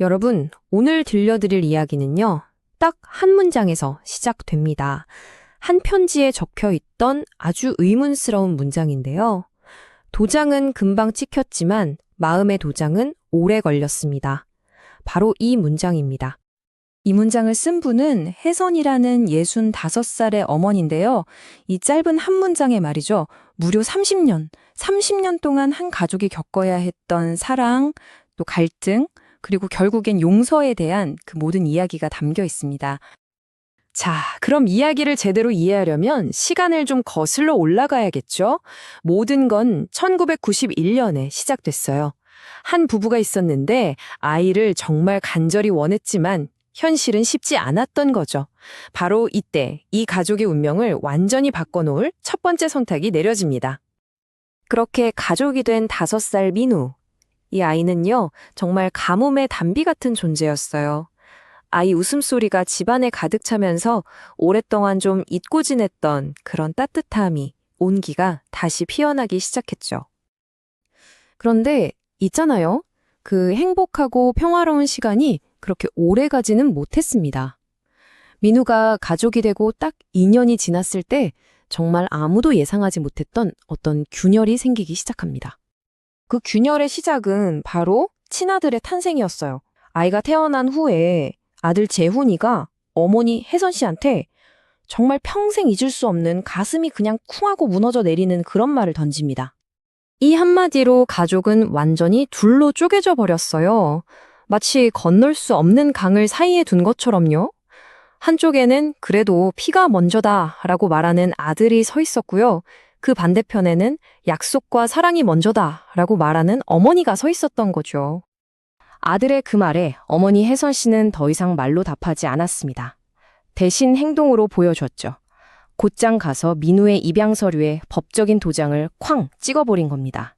여러분, 오늘 들려드릴 이야기는요, 딱 한 문장에서 시작됩니다. 한 편지에 적혀 있던 아주 의문스러운 문장인데요. 도장은 금방 찍혔지만 마음의 도장은 오래 걸렸습니다. 바로 이 문장입니다. 이 문장을 쓴 분은 혜선이라는 65살의 어머니인데요. 이 짧은 한 문장의 말이죠. 무려 30년, 30년 동안 한 가족이 겪어야 했던 사랑, 또 갈등, 그리고 결국엔 용서에 대한 그 모든 이야기가 담겨 있습니다. 자, 그럼 이야기를 제대로 이해하려면 시간을 좀 거슬러 올라가야겠죠? 모든 건 1991년에 시작됐어요. 한 부부가 있었는데 아이를 정말 간절히 원했지만 현실은 쉽지 않았던 거죠. 바로 이때 이 가족의 운명을 완전히 바꿔놓을 첫 번째 선택이 내려집니다. 그렇게 가족이 된 다섯 살 민우. 이 아이는요, 정말 가뭄의 단비 같은 존재였어요. 아이 웃음소리가 집안에 가득 차면서 오랫동안 좀 잊고 지냈던 그런 따뜻함이 온기가 다시 피어나기 시작했죠. 그런데 있잖아요. 그 행복하고 평화로운 시간이 그렇게 오래 가지는 못했습니다. 민우가 가족이 되고 딱 2년이 지났을 때 정말 아무도 예상하지 못했던 어떤 균열이 생기기 시작합니다. 그 균열의 시작은 바로 친아들의 탄생이었어요. 아이가 태어난 후에 아들 재훈이가 어머니 혜선 씨한테 정말 평생 잊을 수 없는 가슴이 그냥 쿵하고 무너져 내리는 그런 말을 던집니다. 이 한마디로 가족은 완전히 둘로 쪼개져 버렸어요. 마치 건널 수 없는 강을 사이에 둔 것처럼요. 한쪽에는 그래도 피가 먼저다 라고 말하는 아들이 서 있었고요. 그 반대편에는 약속과 사랑이 먼저다 라고 말하는 어머니가 서 있었던 거죠. 아들의 그 말에 어머니 혜선 씨는 더 이상 말로 답하지 않았습니다. 대신 행동으로 보여줬죠. 곧장 가서 민우의 입양 서류에 법적인 도장을 쾅 찍어버린 겁니다.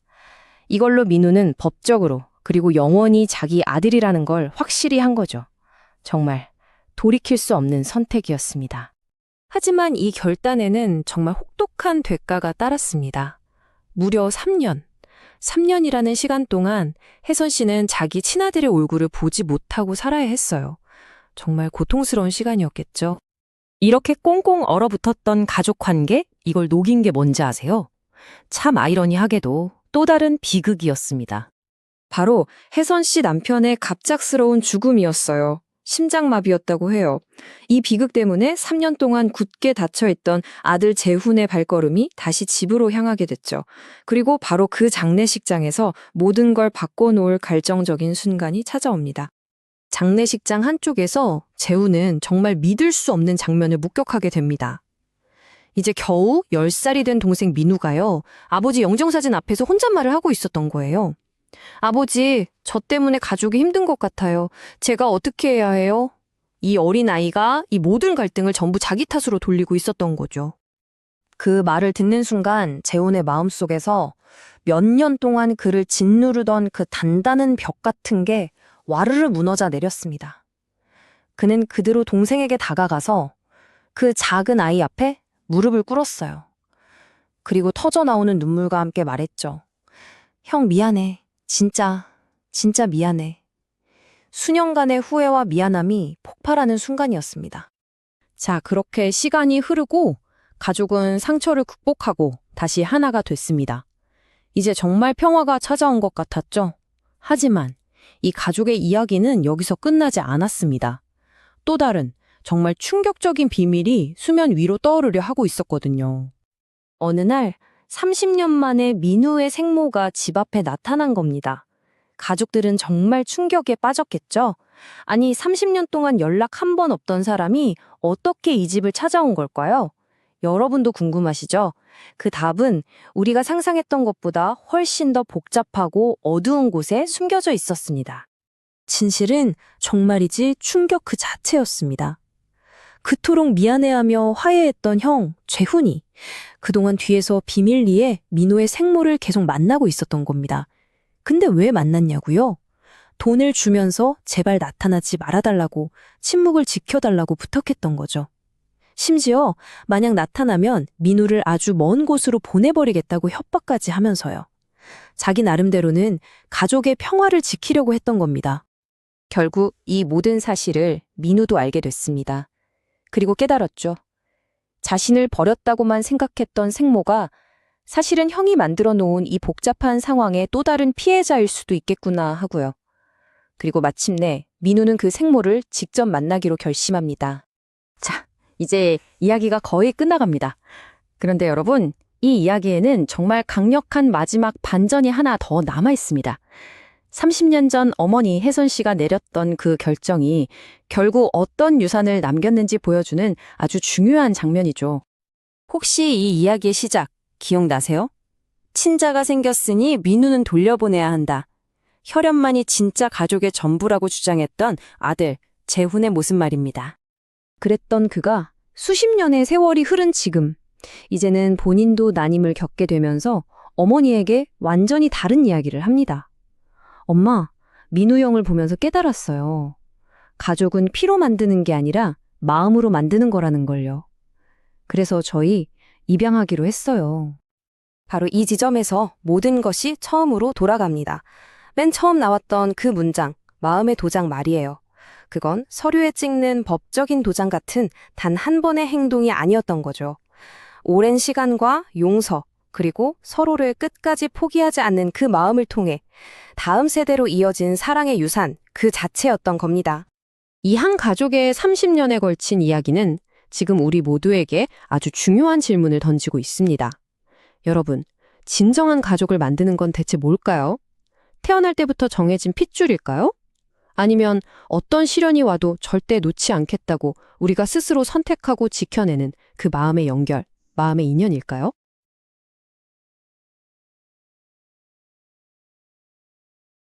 이걸로 민우는 법적으로 그리고 영원히 자기 아들이라는 걸 확실히 한 거죠. 정말 돌이킬 수 없는 선택이었습니다. 하지만 이 결단에는 정말 혹독한 대가가 따랐습니다. 무려 3년. 3년이라는 시간 동안 혜선 씨는 자기 친아들의 얼굴을 보지 못하고 살아야 했어요. 정말 고통스러운 시간이었겠죠. 이렇게 꽁꽁 얼어붙었던 가족 관계, 이걸 녹인 게 뭔지 아세요? 참 아이러니하게도 또 다른 비극이었습니다. 바로 혜선 씨 남편의 갑작스러운 죽음이었어요. 심장마비였다고 해요. 이 비극 때문에 3년 동안 굳게 닫혀있던 아들 재훈의 발걸음이 다시 집으로 향하게 됐죠. 그리고 바로 그 장례식장에서 모든 걸 바꿔놓을 결정적인 순간이 찾아옵니다. 장례식장 한쪽에서 재훈은 정말 믿을 수 없는 장면을 목격하게 됩니다. 이제 겨우 10살이 된 동생 민우가요, 아버지 영정사진 앞에서 혼잣말을 하고 있었던 거예요. 아버지, 저 때문에 가족이 힘든 것 같아요. 제가 어떻게 해야 해요? 이 어린 아이가 이 모든 갈등을 전부 자기 탓으로 돌리고 있었던 거죠. 그 말을 듣는 순간 재훈의 마음속에서 몇 년 동안 그를 짓누르던 그 단단한 벽 같은 게 와르르 무너져 내렸습니다. 그는 그대로 동생에게 다가가서 그 작은 아이 앞에 무릎을 꿇었어요. 그리고 터져 나오는 눈물과 함께 말했죠. 형 미안해. 진짜, 진짜 미안해. 수년간의 후회와 미안함이 폭발하는 순간이었습니다. 자, 그렇게 시간이 흐르고 가족은 상처를 극복하고 다시 하나가 됐습니다. 이제 정말 평화가 찾아온 것 같았죠? 하지만 이 가족의 이야기는 여기서 끝나지 않았습니다. 또 다른 정말 충격적인 비밀이 수면 위로 떠오르려 하고 있었거든요. 어느 날 30년 만에 민우의 생모가 집 앞에 나타난 겁니다. 가족들은 정말 충격에 빠졌겠죠? 아니, 30년 동안 연락 한 번 없던 사람이 어떻게 이 집을 찾아온 걸까요? 여러분도 궁금하시죠? 그 답은 우리가 상상했던 것보다 훨씬 더 복잡하고 어두운 곳에 숨겨져 있었습니다. 진실은 정말이지 충격 그 자체였습니다. 그토록 미안해하며 화해했던 형, 재훈이 그동안 뒤에서 비밀리에 민호의 생모를 계속 만나고 있었던 겁니다. 근데 왜 만났냐고요? 돈을 주면서 제발 나타나지 말아달라고 침묵을 지켜달라고 부탁했던 거죠. 심지어 만약 나타나면 민우를 아주 먼 곳으로 보내버리겠다고 협박까지 하면서요. 자기 나름대로는 가족의 평화를 지키려고 했던 겁니다. 결국 이 모든 사실을 민우도 알게 됐습니다. 그리고 깨달았죠. 자신을 버렸다고만 생각했던 생모가 사실은 형이 만들어 놓은 이 복잡한 상황의 또 다른 피해자일 수도 있겠구나 하고요. 그리고 마침내 민우는 그 생모를 직접 만나기로 결심합니다. 자, 이제 이야기가 거의 끝나갑니다. 그런데 여러분, 이 이야기에는 정말 강력한 마지막 반전이 하나 더 남아 있습니다. 30년 전 어머니 혜선 씨가 내렸던 그 결정이 결국 어떤 유산을 남겼는지 보여주는 아주 중요한 장면이죠. 혹시 이 이야기의 시작 기억나세요? 친자가 생겼으니 민우는 돌려보내야 한다. 혈연만이 진짜 가족의 전부라고 주장했던 아들 재훈의 모습 말입니다. 그랬던 그가 수십 년의 세월이 흐른 지금, 이제는 본인도 난임을 겪게 되면서 어머니에게 완전히 다른 이야기를 합니다. 엄마, 민우 형을 보면서 깨달았어요. 가족은 피로 만드는 게 아니라 마음으로 만드는 거라는 걸요. 그래서 저희 입양하기로 했어요. 바로 이 지점에서 모든 것이 처음으로 돌아갑니다. 맨 처음 나왔던 그 문장, 마음의 도장 말이에요. 그건 서류에 찍는 법적인 도장 같은 단 한 번의 행동이 아니었던 거죠. 오랜 시간과 용서, 그리고 서로를 끝까지 포기하지 않는 그 마음을 통해 다음 세대로 이어진 사랑의 유산 그 자체였던 겁니다. 이 한 가족의 30년에 걸친 이야기는 지금 우리 모두에게 아주 중요한 질문을 던지고 있습니다. 여러분, 진정한 가족을 만드는 건 대체 뭘까요? 태어날 때부터 정해진 핏줄일까요? 아니면 어떤 시련이 와도 절대 놓지 않겠다고 우리가 스스로 선택하고 지켜내는 그 마음의 연결, 마음의 인연일까요?